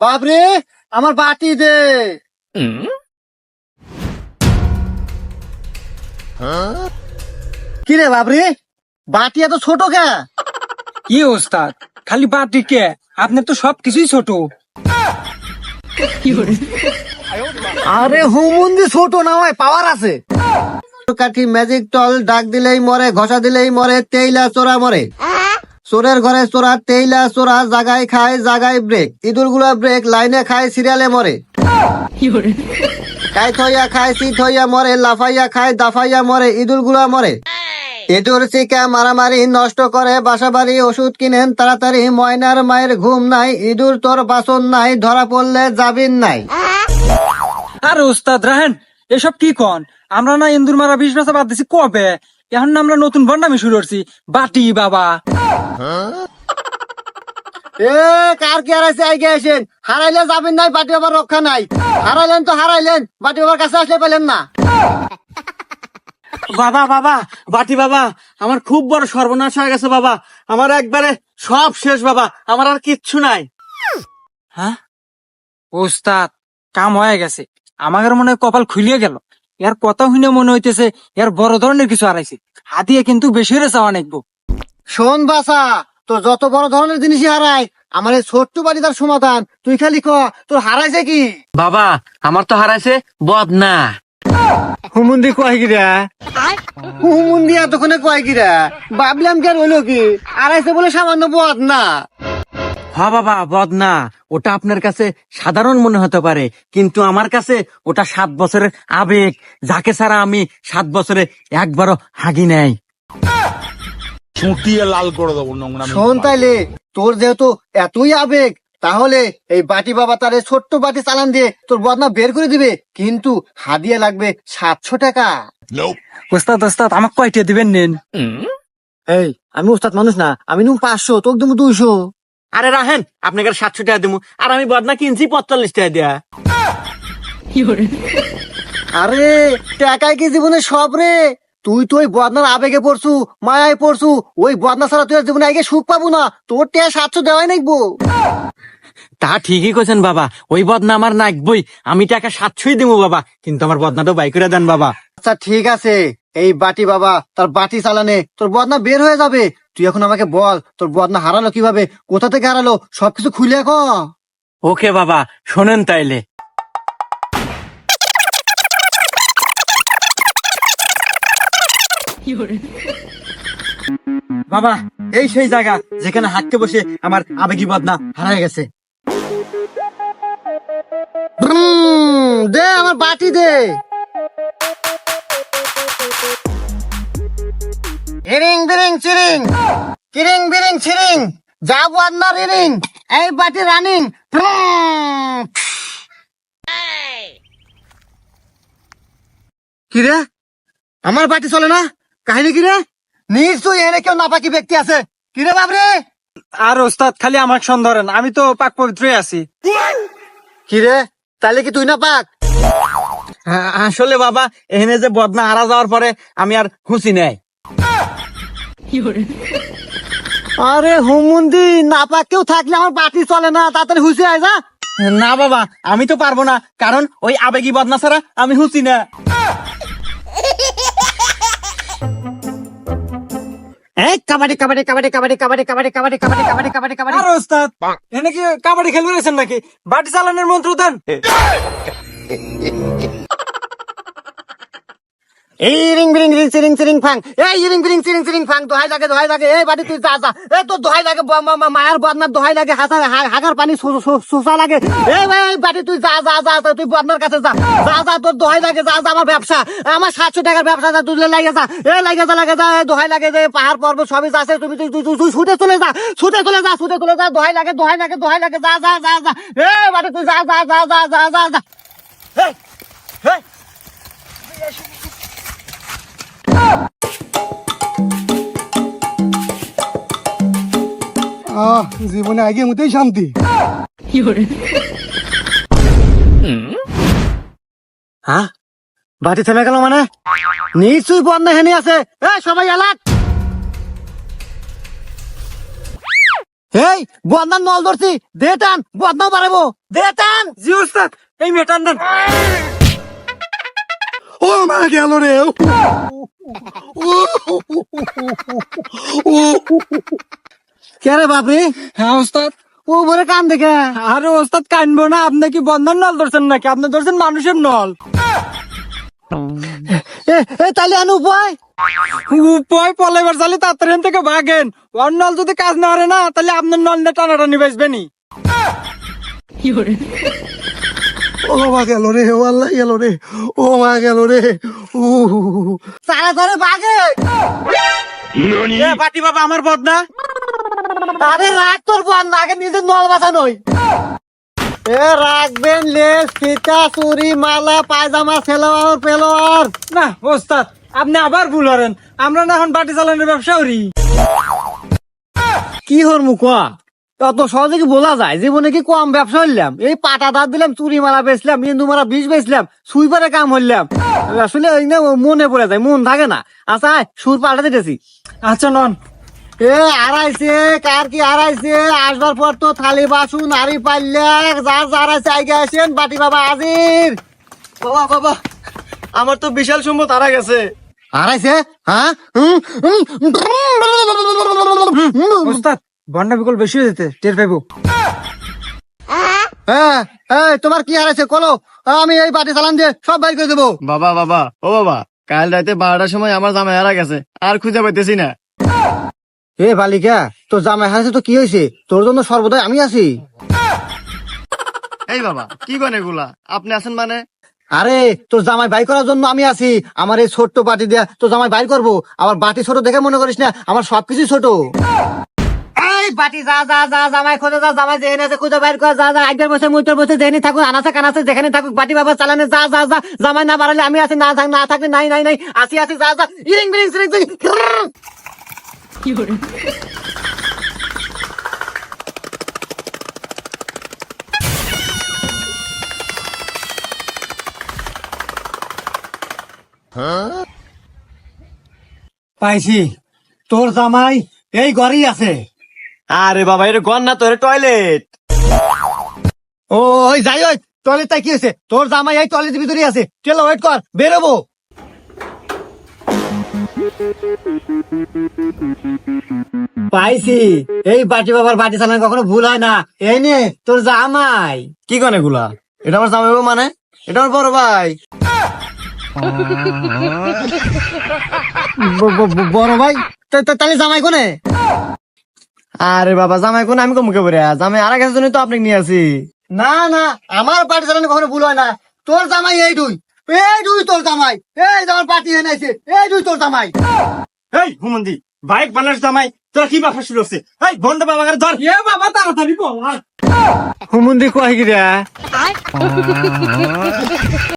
বাবরে আমার বাটি দে। কি রে বাবরে বাটি এত ছোট কে? কি ওস্তাদ খালি বাটি কে? আপনার তো সব কিছুই ছোট। আরে হুমুন্দি ছোট না হয় পাওয়ার আছে। কাঠি ম্যাজিক টল ডাক দিলেই মরে ঘষা দিলেই মরে তেইলা চোরা মরে। চোরের ঘরে চোরা তেইলা চোরা জাগায় খায় জাগায় ব্রেক ইঁদুরগুলা ব্রেক লাইনে খায় সিরিয়ালে মরে। কাই থইয়া খায় সি থইয়া মরে লাফাইয়া খায় দাফাইয়া মরে ইঁদুরগুলা মরে। ইঁদুর চিকা মারামারি নষ্ট করে বাসা বাড়ি ওষুধ কিনেন তাড়াতাড়ি ময়নার মায়ের ঘুম নাই ইঁদুর তোর বাসন নাই ধরা পড়লে যাবিন নাই। আর উস্তাদ রাহেন এসব কি কন? আমরা না ইন্দুর মারা বিশ বছর বাদ দিছি কবে? এখন আমরা নতুন বন্ডামি শুরু করছি। বাটি বাবা। এ কার কি হারাইছে? আগে আসেন। হারাইলে যাবেন নাই বাটি বাবার রক্ষা নাই। হারাইলেন তো হারাইলেন বাটি বাবার কাছে আসলে পেলেন না। বাবা বাবা বাটি বাবা আমার খুব বড় সর্বনাশ হয়ে গেছে বাবা। আমার একবারে সব শেষ বাবা। আমার আর কিচ্ছু নাই। হ্যাঁ? ওস্তাদ কাম হয়ে গেছে। আমাদের মনে হয় কপাল খুলিয়ে গেল। এর কথা শুনে মনে হইতেছে এর বড় ধরনের কিছু হারাইছে। হাতিয়ে কিন্তু বেশি হয়েছে অনেক শোন বাসা তো যত বড় ধরনের জিনিসই হারায় আমার এই ছোট্ট বাড়ি তার সমাধান তুই খালি ক তোর হারাইছে কি? বাবা আমার তো হারাইছে বদনা। হুমুন্দি কয় গিরা হুমুন্দি এতক্ষণে কয় গিরা ভাবলাম কি আর হইল কি? হারাইছে বলে সামান্য বদ হ্যাঁ বাবা বদনা ওটা আপনার কাছে সাধারণ মনে হতে পারে কিন্তু আমার কাছে ওটা সাত বছরের আবেগ যাকে ছাড়া আমি সাত বছরে একবারও হাগি নাই। চুটিয়ে লাল করে দেবো নোংরা শোন তাইলে তোর যেহেতু এতই আবেগ তাহলে এই বাটি বাবা তার এই ছোট্ট বাটি চালান দিয়ে তোর বদনা বের করে দিবে কিন্তু হাদিয়া লাগবে সাতশো টাকা। ওস্তাদ ওস্তাদ আমাকে কয়টা দিবেন নেন? এই আমি ওস্তাদ মানুষ না আমি নুম পাঁচশো তোকে দেবো দুইশো। আরে রাহেন আপনাকে সাতশো টাকা দেবো আর আমি বদনা কিনছি পঁয়তাল্লিশ টাকা দেয়া। আরে টাকায় কি জীবনে সব রে? তুই তো ওই বদনার আবেগে পড়ছু মায়ায় পড়ছু। ওই বদনা ছাড়া তুই আর জীবনে আগে সুখ পাবো না। তোর টাকা সাতশো দেওয়াই নাকবো তা ঠিকই কইছেন বাবা। ওই বদনা আমার নাকবই আমি টাকা সাতশোই দিব বাবা। কিন্তু আমার বদনাটা বাই করে দেন বাবা। আচ্ছা ঠিক আছে। এই বাটি বাবা তার বাটি চালানে। তোর বদনা বের হয়ে যাবে। তুই এখন আমাকে বল তোর বদনা হারালো কীভাবে? কোথা থেকে হারালো? সবকিছু খুলে ক ওকে বাবা শোনেন তাইলে। বাবা এই সেই জায়গা যেখানে হাঁটতে বসে আমার আবেগী বদনা হারায় গেছে। দে আমার বাটি দে। হিরিং বিরিং চিরিং কিরিং বিরিং ছিরিং যা বদনা রিরিং এই বাটি রানিং কিরে আমার বাটি চলে না কাহিনী কিরে নিশ্চয়ই এনে কেউ নাপাকি ব্যক্তি আছে কিরে বাবরে আর ওস্তাদ খালি আমাকে সন্দেহ আমি তো পাক পবিত্রই আছি কিরে তাহলে কি তুই না পাক আসলে বাবা এখানে যে বদনা হারা যাওয়ার পরে আমি আর খুশি নেই আরে হুমুন্দি না পাক কেউ থাকলে আমার বাটি চলে না তাড়াতাড়ি হুসে আয় যা না বাবা আমি তো পারব না কারণ ওই আবেগী বদনা ছাড়া আমি হুসি না এই কাবাডি কাবাডি কাবাডি কাবাডি কাবাডি কাবাডি কাবাডি কাবাডি কাবাডি কাবাডি কাবাডি আর ওস্তাদ এনে কি কাবাডি খেলবে নাকি বাটি চালানোর মন্ত্র দেন এই রিং বিরিং রিং সিরিং সিরিং ফাং এই রিং বিরিং সিরিং সিরিং ফাং দোহাই লাগে দোহাই লাগে এই বাড়ি তুই যা যা এই তোর দোহাই লাগে মায়ের বদনার দোহাই লাগে হাসা হা- হাগার পানি সুসা লাগে এই এই বাড়ি তুই যা যা যা তুই বদনার কাছে যা যা যা তোর দোহাই লাগে যা যা আমার ব্যবসা আমার সাতশো টাকার ব্যবসা যা তুই লাগে যা এ লাগে যা লাগে যা দোহাই লাগে যে পাহাড় পর্বত সবই যাচ্ছে তুমি তুই তুই তুই- তুই ছুটে চলে যা ছুটে চলে যা ছুটে চলে যা দোহাই লাগে দোহাই লাগে দোহাই লাগে যা যা যা যা এ বাড়ি তুই যা যা যা যা যা যা যা আহ জীবনে আগে মতেই শান্তি হ্যাঁ বাটি থেমে গেল মানে নিশ্চয়ই বন্যা হেনে আছে এ সবাই এলাক এই নল ধরছি দে টান বদনাও বাড়াবো দে টান জি ওস্তাদ এই মেটান দেন ও মা গেল রে কে রে বাপরে? হ্যাঁ ওস্তাদ। ও বলে কান দেখে। আরে ওস্তাদ কানবো না। আপনি কি বন্ধন নল ধরছেন নাকি? আপনি ধরছেন মানুষের নল। এ এ তাহলে আনু উপায়। উপায় পলাইবার চালে তাড়াতাড়ি থেকে ভাগেন। ওর নল যদি কাজ না হারে না তাহলে আপনার নল নিয়ে টানাটানি বেসবেনি ও মা গেল রে ও আল্লাহ গেল রে ও মা গেল রে ও বাগে এ পাটি বাবা আমার বদনা। আরে রাগ তোর বন্ধ আগে নিজের নল বাঁচানোই এ রাখবেন লেস ফিতা চুরি মালা পায়জামা সেলোয়ার পেলোয়ার। না ওস্তাদ আপনি আবার ভুল হরেন আমরা না এখন বাটি চালানোর ব্যবসা করি। কি হর মুখা অত সহজে কি বলা যায় জীবনে কি কম ব্যবসা হইলাম এই পাটা দাঁত দিলাম চুরি মালা বেচলাম ইন্দু মারা বিষ বেচলাম সুইপারে কাম হইলাম আসলে ওই না মনে পড়ে যায় মন থাকে না আচ্ছা সুর পাল্টাতে দিতেছি আচ্ছা নন এ আড়াইছে কার কি আড়াইছে আসবার পর তো থালি বাসুন আড়ি পাইলে যার যার আছে আগে আসেন বাটি বাবা আজির বাবা বাবা আমার তো বিশাল সম্পদ হারা গেছে আড়াইছে হ্যাঁ হুম, বন্ডা বিকল বেশি হয়ে যেতে টের পাইবো। হ্যাঁ তোমার কি হারাইছে কলো আমি এই বাটি চালান দিয়ে সব বাইর করে দেবো। বাবা বাবা ও বাবা কাল রাতে বারোটার সময় আমার জামাই হারা গেছে আর খুঁজে পাইতেছি না। এ বালিকা তোর জামাই হারাইছে তো কি হয়েছে? তোর জন্য সর্বদাই আমি আছি। এই বাবা কি করেন এগুলা? আপনি আছেন মানে? আরে তোর জামাই বাই করার জন্য আমি আছি। আমার এই ছোট্ট বাটি দিয়া তোর জামাই বাইর করব। আমার বাটি ছোট দেখে মনে করিস না আমার সবকিছু ছোট। পাইছি। তোর জামাই এই ঘরেই আছে। আরে বাবা এটা গন না তোর টয়লেট ও ওই যাই ওই টয়লেট তাই কি হয়েছে? তোর জামাই এই টয়লেটের ভিতরে আছে। চলো ওয়েট কর বেরোবো। পাইছি। এই বাটি বাবার বাটি চালানো কখনো ভুল হয় না। এই নে তোর জামাই। কি কন এগুলা? এটা আমার জামাই মানে? এটা আমার বড় ভাই। বড় ভাই? তাহলে জামাই কোনে? আরে বাবা জামাই কোন আমি কমুকে পড়ে জামাই আর গেছে জন্য তো আপনাকে নিয়ে আসি। না না আমার বাটি চালানো কখনো ভুল হয় না। তোর জামাই এই দুই। এই দুই তোর জামাই। এই আমার পার্টি এনেছে এই দুই তোর জামাই। এই হুমন্দি বাইক বানাস জামাই তোরা কি বাপা শুরু হচ্ছে? এই বন্ধ বাবা ধর। এ বাবা তাড়াতাড়ি বল হুমুন্দি কয় কি রে?